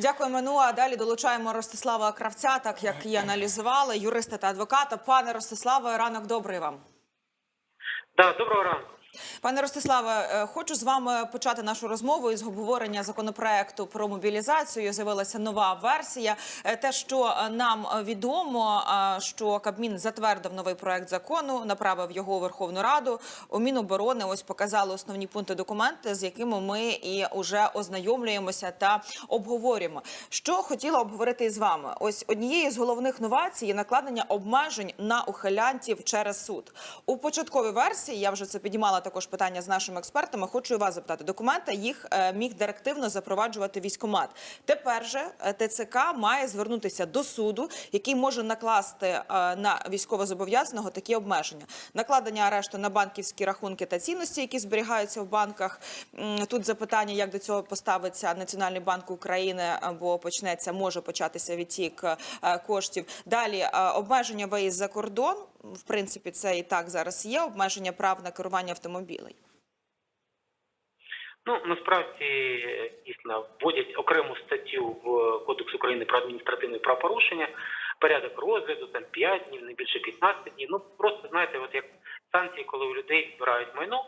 Дякуємо. Ну а далі долучаємо Ростислава Кравця, так як і аналізували, юриста та адвоката. Пане Ростиславе, ранок добрий вам. Да, доброго ранку. Пане Ростиславе, е, хочу з вами почати нашу розмову із обговорення законопроекту про мобілізацію. З'явилася нова версія. Е, Те, що е, нам відомо, що Кабмін затвердив новий проект закону, направив його у Верховну Раду. У Міноборони ось показали основні пункти документи, з якими ми і вже ознайомлюємося та обговорюємо. Що хотіла обговорити із вами? Ось однією з головних новацій є накладення обмежень на ухилянтів через суд. У початковій версії я вже це підіймала також питання з нашими експертами. Хочу і вас запитати. Документи їх е, міг директивно запроваджувати військомат. Тепер же е, ТЦК має звернутися до суду, який може накласти е, на військовозобов'язаного такі обмеження: накладення арешту на банківські рахунки та цінності, які зберігаються в банках. Тут запитання, як до цього поставиться Національний банк України, бо почнеться, може початися відтік коштів. Далі обмеження виїзд за кордон. В принципі, це і так зараз є обмеження прав на керування автомобілем. Ну насправді дійсно вводять окрему статтю в Кодекс України про адміністративне правопорушення, порядок розгляду, там 5 днів, не більше 15 днів. Ну просто знаєте, от як санкції, коли у людей збирають майно,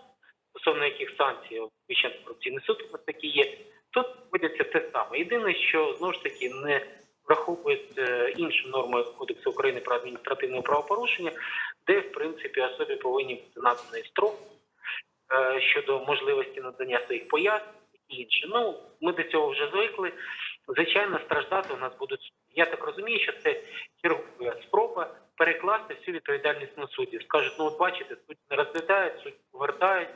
стосовно яких санкцій Вищий антикорупційний суд такі є. Тут вводяться те саме. Єдине, що знову ж таки не враховують е, інші норми Кодексу України про адміністративне правопорушення, де в принципі особі повинні бути наданий строк е, щодо можливості надання своїх пояснень і інше. Ну, ми до цього вже звикли. Звичайно, страждати у нас будуть. Я так розумію, що це чергова спроба перекласти всю відповідальність на суддів. Скажуть, ну от бачите, судді не розглядають, судді повертають,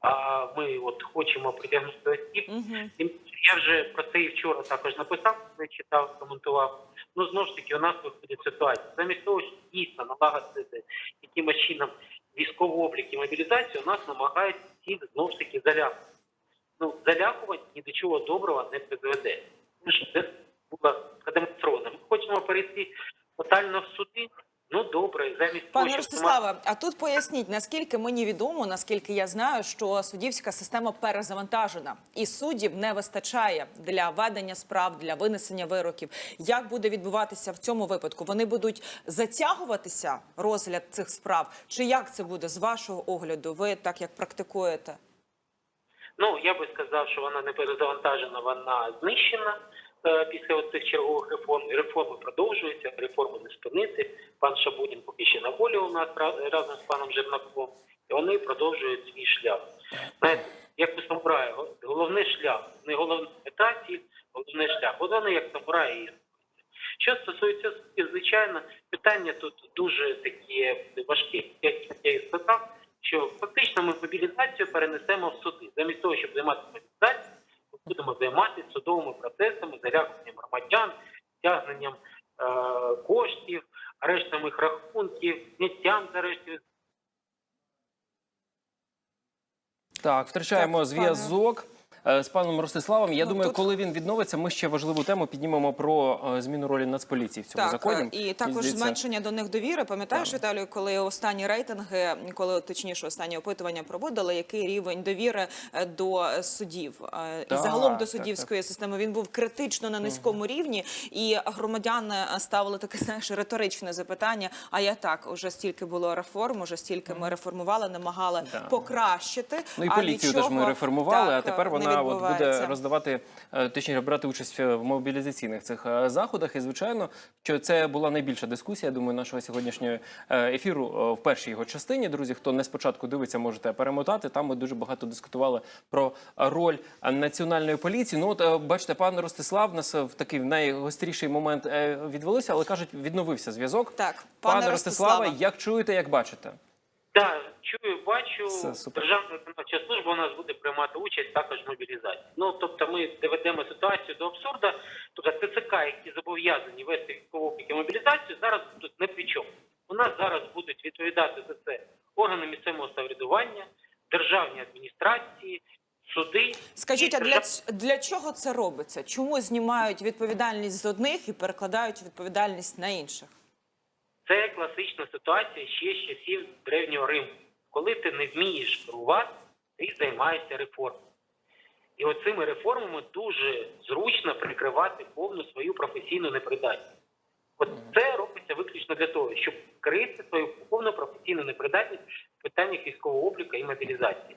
а ми от хочемо притягнути осіб. Угу. Я вже про це і вчора також написав, коли читав, коментував. Ну знову ж таки, у нас виходить ситуація. Замість того, щоб дійсно налагодити якимось чином військовий облік і мобілізацію, у нас намагають всі знову ж таки залякувати. Ну, залякувати ні до чого доброго не призведе. Що це було продемонстровано. Ми хочемо перейти тотально в суди. Ну добре, замість Пане Ростиславе, а тут поясніть, наскільки мені відомо, наскільки я знаю, що суддівська система перезавантажена, і суддів не вистачає для ведення справ, для винесення вироків. Як буде відбуватися в цьому випадку? Вони будуть затягуватися розгляд цих справ, чи як це буде з вашого огляду? Ви так як практикуєте? Ну я би сказав, що вона не перезавантажена, вона знищена після цих чергових реформ. Реформи продовжуються, реформи не спинити. Пан Шабунін поки ще на волі у нас разом з паном Жернаком, і вони продовжують свій шлях. Знаєте, як у самурая, головний шлях, не головна мета, головний шлях. От вони як самураї. є. Що стосується звичайно, питання тут дуже такі важкі, як я і сказав, що фактично ми мобілізацію перенесемо в суди. Замість того, щоб займатися мобілізацією, будемо займатися судовими процесами, залякуванням громадян, стягненням е- коштів, арештом їх рахунків, зняттям з арештів. Так, втрачаємо Так, зв'язок з паном Ростиславом. Я Ну, думаю, тут- коли він відновиться, ми ще важливу тему піднімемо про е, зміну ролі Нацполіції в цьому Так, законі. е, і також зменшення до них довіри. Пам'ятаєш, Віталію, коли останні рейтинги, коли точніше останні опитування проводили, який рівень довіри е, до суддів е, і Так, загалом до так, суддівської системи він був критично на низькому рівні, і громадяни е, ставили таке знаєш риторичне запитання. А я так уже стільки було реформ, уже стільки ми реформували, намагали Да. покращити. Ну і поліцію теж ми реформували, так, а тепер не вона от буде роздавати, е, точніше, брати участь в мобілізаційних цих е, заходах. І звичайно, що це була найбільша дискусія. я Думаю, нашого сьогоднішнього е, ефіру в першій його частині. Друзі, хто не спочатку дивиться, можете перемотати. Там ми дуже багато дискутували про роль національної поліції. Ну от бачите, пан Ростислав нас в такий найгостріший момент відвелися, але кажуть, відновився зв'язок. Так, пане пане Ростиславе. як чуєте, як бачите? Так, чую, бачу, Все. Державна виконавча служба у нас буде приймати участь також в мобілізації. Ну тобто ми доведемо ситуацію до абсурда. Тобто ТЦК, які зобов'язані вести військову і мобілізацію, зараз будуть не при чому. У нас зараз будуть відповідати за це органи місцевого самоврядування, державні адміністрації, суди. Скажіть, а для, для чого це робиться? Чому знімають відповідальність з одних і перекладають відповідальність на інших? Це класична ситуація ще з часів древнього Риму. Коли ти не вмієш керувати, ти займаєшся реформою. І оцими реформами дуже зручно прикривати повну свою професійну непридатність. От це робиться виключно для того, щоб вкрити свою повну професійну непридатність в питаннях військового обліку і мобілізації.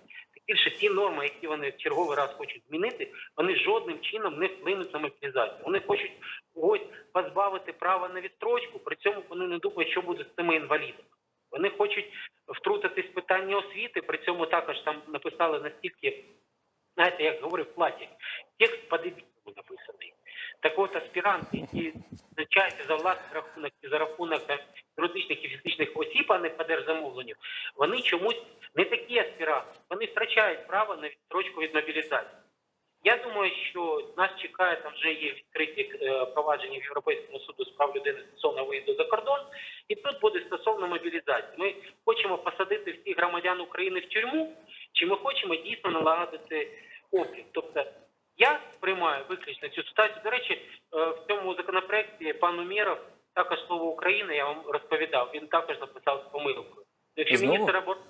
Більше ті норми, які вони в черговий раз хочуть змінити, вони жодним чином не вплинуть на мобілізацію. Вони хочуть когось позбавити права на відстрочку, при цьому вони не думають, що буде з цими інвалідами. Вони хочуть втрутитись в питання освіти, при цьому також там написали настільки, знаєте, як говорив платі, текст по дебюту написаний. Так от аспіранти, які навчаються за власний рахунок і за рахунок там, юридичних і фізичних осіб, а не по держзамовленню, вони чомусь не такі аспіранти. Вони втрачають право на відстрочку від мобілізації. Я думаю, що нас чекає там вже є відкриті е, провадження в Європейському суду з прав людини стосовно виїзду за кордон, і тут буде стосовно мобілізації. Ми хочемо посадити всіх громадян України в тюрму, чи ми хочемо дійсно налагодити облік. Тобто я сприймаю виключно цю ситуацію. До речі, е, в цьому законопроекті пан Умєров також слово України, я вам розповідав. Він також написав Знову? міністр оборони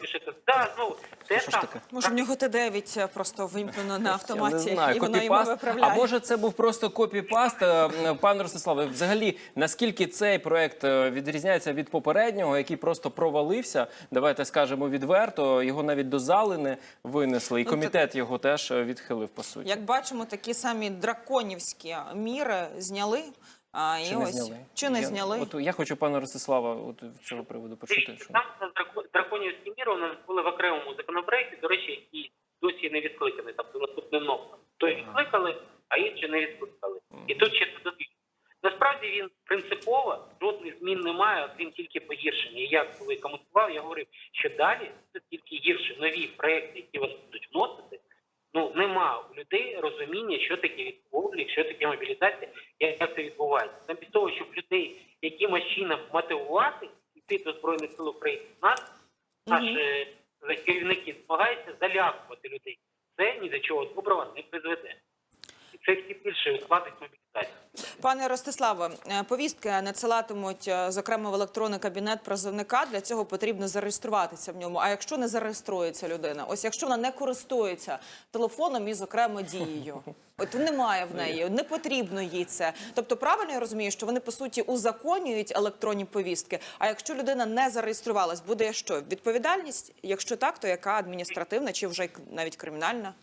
пишете, да, знову це Що ж там. таке? Може, в нього Т9 просто вимкнено на Я автоматі, не знаю, і воно йому копіпаст. виправляє. А може це був просто копіпаст? Е, м, Пане Ростиславе, взагалі, наскільки цей проект е, відрізняється від попереднього, який просто провалився? Давайте скажемо відверто. Його навіть до зали не винесли, і Ну, комітет його теж е, відхилив по суті. Як бачимо, такі самі драконівські міри зняли. А, і Чи не ось зняли? чи не Я- зняли? От я хочу пана Ростислава от цього приводу почути. Що... Там драконівські міри у нас були в окремому законопроекті, до речі, які досі не відкликані, тобто наступним номером. Той відкликали, а інші не відкликали. І тут ще додають. Насправді він принципово жодних змін немає, окрім тільки погіршення. І я коли коментував, я говорив, що далі це тільки гірше нові проекти, які вони будуть вносити. Ну нема у людей розуміння, що таке облік, що таке мобілізація, як це відбувається. Замість того, щоб людей якимось чином мотивувати йти до збройних сил України, нас наші е, керівники намагаються залякувати людей. Це ні до чого доброго не призведе. Це більше ускладить мобілізацію. Пане Ростиславе, е, повістки надсилатимуть, е, зокрема, в електронний кабінет призовника. Для цього потрібно зареєструватися в ньому. А якщо не зареєструється людина, ось якщо вона не користується телефоном і, зокрема, дією, от немає в неї, не потрібно їй це. Тобто, правильно я розумію, що вони по суті узаконюють електронні повістки. А якщо людина не зареєструвалась, буде що? Відповідальність? Якщо так, то яка адміністративна чи вже навіть кримінальна?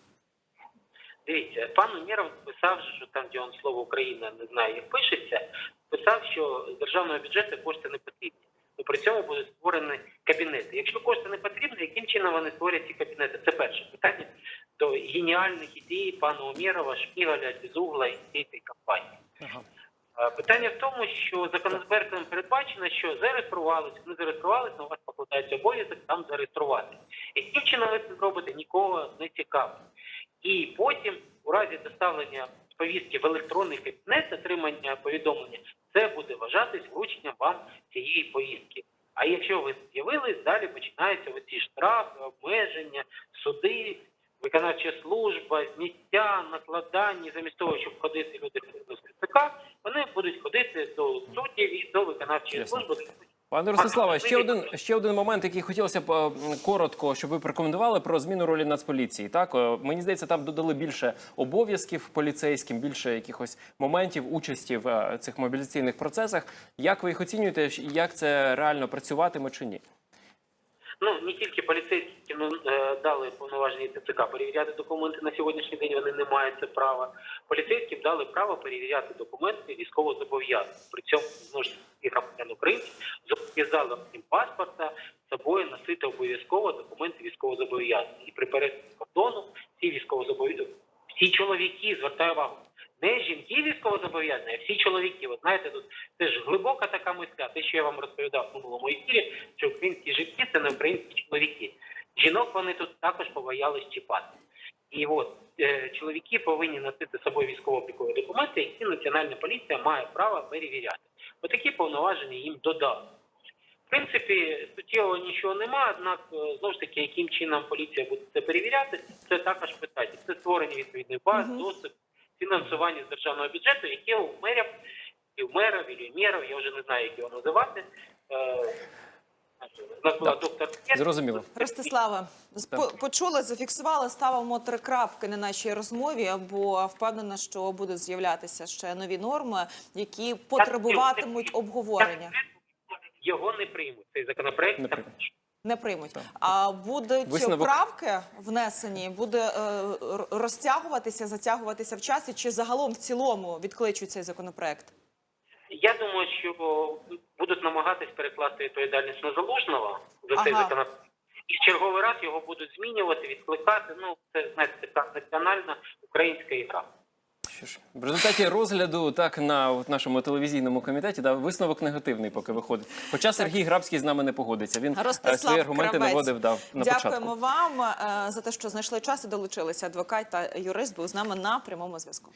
Дивіться, пан Умєров писав, що там, де он слово Україна не знаю, як пишеться, писав, що з державного бюджету кошти не потрібні. Ну при цьому будуть створені кабінети. Якщо кошти не потрібні, яким чином вони створять ці кабінети? Це перше питання до геніальних ідей пана Умєрова, Шпігаля, Безугла і цієї компанії. Ага. Питання в тому, що законопроектом передбачено, що зареєструвалися, не зареєструвалися, на вас покладається обов'язок там зареєструвати. Яким чином ви це зробите, нікого не цікавить. І потім, у разі доставлення повістки в електронний кабінет, отримання повідомлення, це буде вважатись врученням вам цієї повістки. А якщо ви з'явились, далі починаються оці штрафи, обмеження, суди, виконавча служба, зняття, накладання. Замість того, щоб ходити люди до ТЦК, вони будуть ходити до суддів і до виконавчої Ясно. служби. Пане Ростиславе, ще один ще один момент, який хотілося б е, коротко, щоб ви прокоментували про зміну ролі Нацполіції. Так Е, мені здається, там додали більше обов'язків поліцейським, більше якихось моментів участі в е, цих мобілізаційних процесах. Як ви їх оцінюєте? Як це реально працюватиме чи ні? Ну не тільки поліцейські ну, е, дали повноваження ТЦК перевіряти документи на сьогоднішній день. Вони не мають це права. Поліцейським дали право перевіряти документи військовозобов'язаних. При цьому ну, і громадян українців зобов'язали окрім паспорта собою носити обов'язково документи військовозобов'язаних. І при перетині кордону ці військовозобов'язані всі чоловіки звертаю увагу. Не жінки військовозобов'язані, а всі чоловіки. Ви знаєте, тут це ж глибока така мисля. Те, що я вам розповідав в минулому ефірі, що українські жінки це не українські чоловіки. Жінок вони тут також побоялись чіпати. І от е, чоловіки повинні носити з собою військово-облікові документи, які Національна поліція має право перевіряти. Отакі повноваження їм додали. В принципі, суттєво нічого нема, однак е, знову ж таки, яким чином поліція буде це перевіряти, це також питання. Це створення відповідної бази, Мгм. доступ, фінансування з державного бюджету, яке у мерів, і в мера, і у мерів, я вже не знаю, як його називати. е, Так. доктор. Зрозуміло. Ростиславе, з- Так. по- почули, зафіксували, ставимо три крапки на нашій розмові, бо впевнена, що будуть з'являтися ще нові норми, які потребуватимуть обговорення. Його не приймуть. Цей законопроект Не приймуть. Не приймуть. Так. А будуть Висновок. правки внесені, буде е, розтягуватися, затягуватися в часі, чи загалом в цілому відкличуть цей законопроект? Я думаю, що будуть намагатись перекласти відповідальність на залужного за цей законопроект. І в черговий раз його будуть змінювати, відкликати. Ну, це знаєте, така національна українська ігра. Що ж, в результаті розгляду так на от нашому телевізійному комітеті да, висновок негативний поки виходить. Хоча Сергій Грабський з нами не погодиться. Він е, Ростислав свої аргументи Кравець. наводив дав на Дякуємо початку. вам е, за те, що знайшли час і долучилися. Адвокат та юрист був з нами на прямому зв'язку.